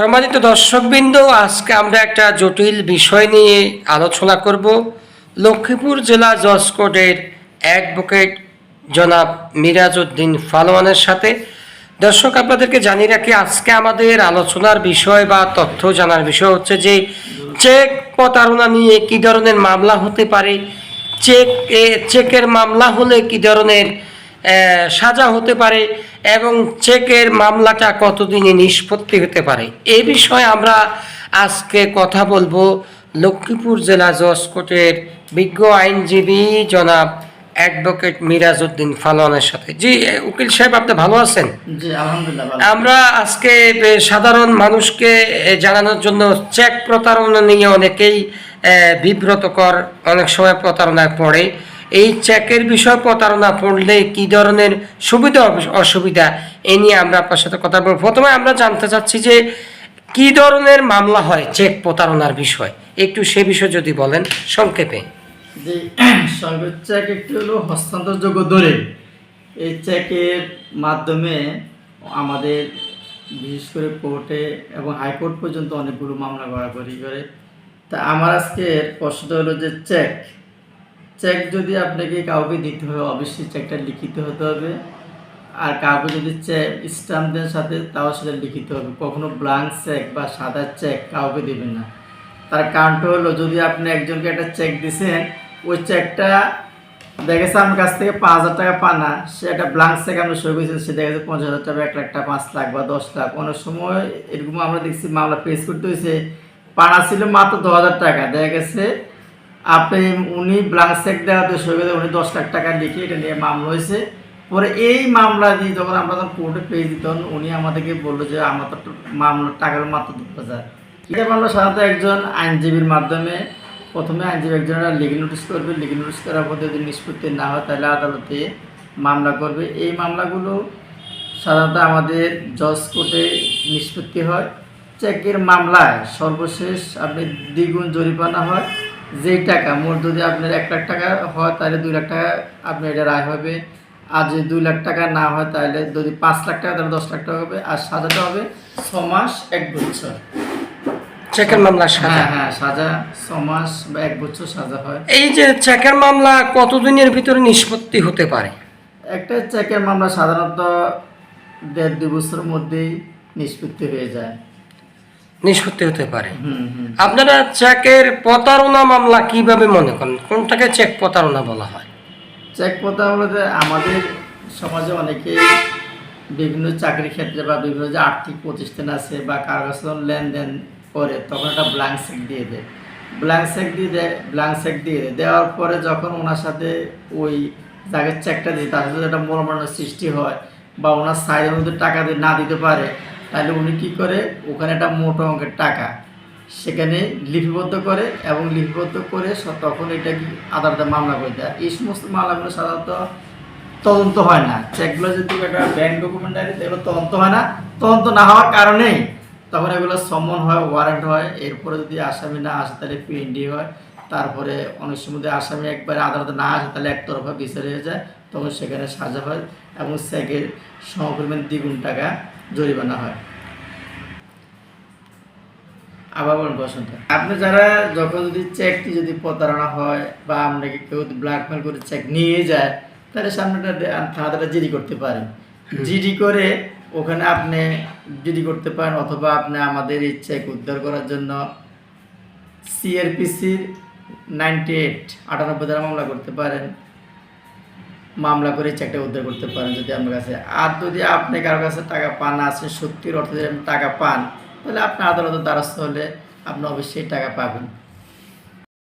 সম্মানিত দর্শকবৃন্দ, আজকে আমরা একটা জটিল বিষয় নিয়ে আলোচনা করব। লক্ষ্মীপুর জেলা জজ অ্যাডভোকেট জনাব মিরাজউদ্দিন ফালোয়ানের সাথে। দর্শক, আপনাদেরকে জানিয়ে রাখি, আজকে আমাদের আলোচনার বিষয় বা তথ্য জানার বিষয় হচ্ছে যে, চেক প্রতারণা নিয়ে কী ধরনের মামলা হতে পারে, চেক চেকের মামলা হলে কী ধরনের সাজা হতে পারে এবং চেকের মামলাটা কতদিনে নিষ্পত্তি হতে পারে। এ বিষয়ে আমরা আজকে কথা বলব লক্ষ্মীপুর জেলা জজ কোর্টের বিজ্ঞ আইনজীবী জনাব অ্যাডভোকেট মিরাজউদ্দিন ফালোয়ানের সাথে। জি উকিল সাহেব আপনি ভালো আছেন? আমরা আজকে সাধারণ মানুষকে জানানোর জন্য চেক প্রতারণা নিয়ে অনেকেই বিব্রতকর অনেক সময় প্রতারণায় পড়ে। এই চেকের বিষয় প্রতারণা পড়লে কি ধরনের সুবিধা অস- অসুবিধা? এ নিয়ে আমরা আপনার সাথে কথা বলব। প্রথমে আমরা জানতে চাচ্ছি যে কি ধরনের মামলা হয় চেক প্রতারণার বিষয়? একটু সে বিষয় যদি বলেন, সংক্ষেপে। যে সর্বোচ্চ চেক একটি হলো হস্তান্তরযোগ্য দরে এই চেকের মাধ্যমে আমাদের, বিশেষ করে কোর্টে এবং হাইকোর্ট পর্যন্ত অনেকগুলো মামলা করাকরি করে। তা আমার আজকে প্রশ্ন হলো যে চেক চেক যদি আপনাকে কাউকে দিতে হয় অবশ্যই চেকটা লিখিত হতে হবে। আর কাউকে যদি চেক স্ট্যাম্প দেন সাথে, তাও সেটা লিখিত হবে। কখনো ব্লাঙ্ক চেক বা সাদা চেক কাউকে দেবেন না। তার কারণটা হলো, যদি আপনি একজনকে একটা চেক দিছেন, ওই চেকটা দেখেছে আমার কাছ থেকে পাঁচ হাজার টাকা পানা সে একটা ব্লাঙ্ক চেক আপনি সই করেছেন, সে দেখেছে পঞ্চাশ হাজার টাকা, এক লাখ টাকা, পাঁচ লাখ বা দশ লাখ। অনেক সময় এরকম আমরা দেখছি, মামলা পেশ করতে হয়েছে। পানা ছিল মাত্র দশ হাজার টাকা, দেখা গেছে আপনি উনি ব্লাঙ্ক চেক দেওয়াতে সই উনি দশ লাখ টাকা লিখে এটা নিয়ে মামলা হয়েছে। পরে এই মামলা দিয়ে যখন আমরা তখন কোর্টে পেয়ে দিতাম উনি আমাদেরকে বলল যে আমার তো মামলার টাকার মাত্র দু হাজার। এটা মামলা সাধারণত একজন আইনজীবীর মাধ্যমে প্রথমে আইনজীবী একজনের লিগেল নোটিশ করবে লিগেল নোটিশ করার পর যদি নিষ্পত্তি না হয়, তাহলে আদালতে মামলা করবে। এই মামলাগুলো সাধারণত আমাদের জজ কোর্টে নিষ্পত্তি হয়। চেকের মামলায় সর্বশেষ আপনি দ্বিগুণ জরিমানা হয়। যেই টাকা মোট যদি আপনার এক লাখ টাকা হয় তাহলে দুই লাখ টাকা আপনার এটা রায় হবে। আর যদি দুই লাখ টাকা না হয় তাহলে যদি পাঁচ লাখ টাকা তাহলে দশ লাখ টাকা হবে। আর সাজাটা হবে ছ মাস এক বছর। চেকের মামলা সাজা। হ্যাঁ হ্যাঁ সাজা ছ মাস বা এক বছর সাজা হয়। এই যে চেকের মামলা কতদিনের ভিতরে নিষ্পত্তি হতে পারে? একটা চেকের মামলা সাধারণত দেড় দুই বছরের মধ্যেই নিষ্পত্তি হয়ে যায়। নিষ্পত্তি হতে পারে। আপনারা চেকের প্রতারণা মামলা কীভাবে মনে করেন? কোনটাকে চেক প্রতারণা বলা হয়? চেক বলতে আমাদের সমাজে অনেকেই বিভিন্ন চাকরি ক্ষেত্রে বা বিভিন্ন যে আর্থিক প্রতিষ্ঠান আছে বা কারও কাছে লেনদেন করে তখন একটা ব্ল্যাঙ্ক চেক দিয়ে দেয়। ব্ল্যাঙ্ক চেক দিয়ে দেয় ব্ল্যাঙ্ক চেক দিয়ে দেয়। দেওয়ার পরে যখন ওনার সাথে ওই যাকে চেকটা দিয়ে তার সাথে একটা মনোমানের সৃষ্টি হয় বা ওনার সাইডের মধ্যে টাকা দিয়ে না দিতে পারে তাহলে উনি কী করে? ওখানে একটা মোটো অঙ্কের টাকা। সেখানে লিপিবদ্ধ করে এবং লিপিবদ্ধ করে তখন এটা কি আদালতে মামলা করে দেয়। এই সমস্ত মামলাগুলো সাধারণত তদন্ত হয় না। চেকগুলো যদি একটা ব্যাংক ডকুমেন্ট আছে এগুলো তদন্ত হয় না। তদন্ত না হওয়ার কারণেই তখন এগুলো সমন হয় ওয়ারেন্ট হয়। এরপরে যদি আসামি না আসে, তাহলে পিএনডি হয়। তারপরে অনেক সময় আসামি একবারে আদালতে না আসে, তাহলে একতরফা বিচার হয়ে যায়। তখন সেখানে সাজা হয় এবং চেকের সমপরিমাণ দ্বিগুণ টাকা জরিমানা হয়। আবার বলুন প্রশ্নটা। আপনি যারা যখন যদি চেকটি যদি প্রতারণা হয় বা আপনাকে কেউ যদি ব্ল্যাকমেল করে চেক নিয়ে যায় তাহলে সামনেটা থানাটা জিডি করতে পারেন জিডি করে ওখানে আপনি জিডি করতে পারেন অথবা আপনি আমাদের এই চেক উদ্ধার করার জন্য সিআরপিসির নাইনটি এইট আটানব্বই দ্বারা মামলা করতে পারেন। মামলা করে চেকটা উদ্ধার করতে পারেন যদি আপনার কাছে। আর যদি আপনি কারও কাছে টাকা পান, আছে সত্যির অর্থে যদি টাকা পান, তাহলে আপনি আদালতের দ্বারস্থ হলে আপনি অবশ্যই টাকা পাবেন।